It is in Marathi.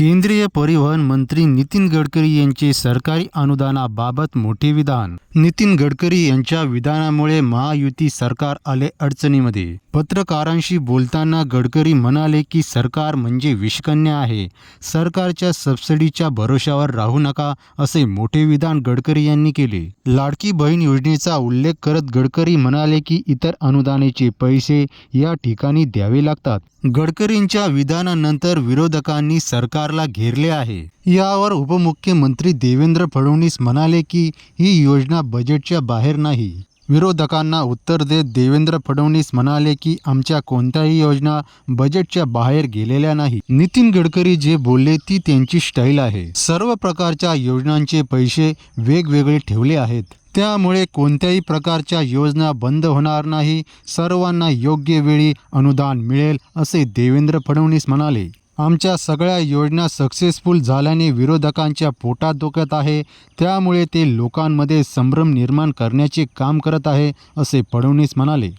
केंद्रीय परिवहन मंत्री नितीन गडकरी यांचे सरकारी अनुदानाबाबत मोठे विधान नितीन गडकरी यांच्या विधानामुळे महायुती सरकार आले अडचणीमध्ये. पत्रकारांशी बोलताना गडकरी म्हणाले की सरकार म्हणजे विषकन्या आहे. सरकारच्या सबसिडीच्या भरोशावर राहू नका असे मोठे विधान गडकरी यांनी केले. लाडकी बहीण योजनेचा उल्लेख करत गडकरी म्हणाले की इतर अनुदानाचे पैसे या ठिकाणी द्यावे लागतात. गडकरींच्या विधानानंतर विरोधकांनी सरकारला घेरले आहे. यावर उपमुख्यमंत्री देवेंद्र फडणवीस म्हणाले की ही योजना बजेटच्या बाहेर नाही. विरोधकांना उत्तर देत देवेंद्र फडणवीस म्हणाले की आमच्या कोणत्याही योजना बजेटच्या बाहेर गेलेल्या नाही. नितीन गडकरी जे बोलले ती त्यांची स्टाईल आहे. सर्व प्रकारच्या योजनांचे पैसे वेगवेगळे ठेवले आहेत. त्यामुळे कोणत्याही प्रकारच्या योजना बंद होणार नाही. सर्वांना योग्य वेळी अनुदान मिळेल असे देवेंद्र फडणवीस म्हणाले. आमच्या सगळ्या योजना सक्सेसफुल झाल्याने विरोधकांच्या पोटात दुखत आहे. त्यामुळे ते लोकांमध्ये संभ्रम निर्माण करण्याचे काम करत आहे असे फडणवीस म्हणाले.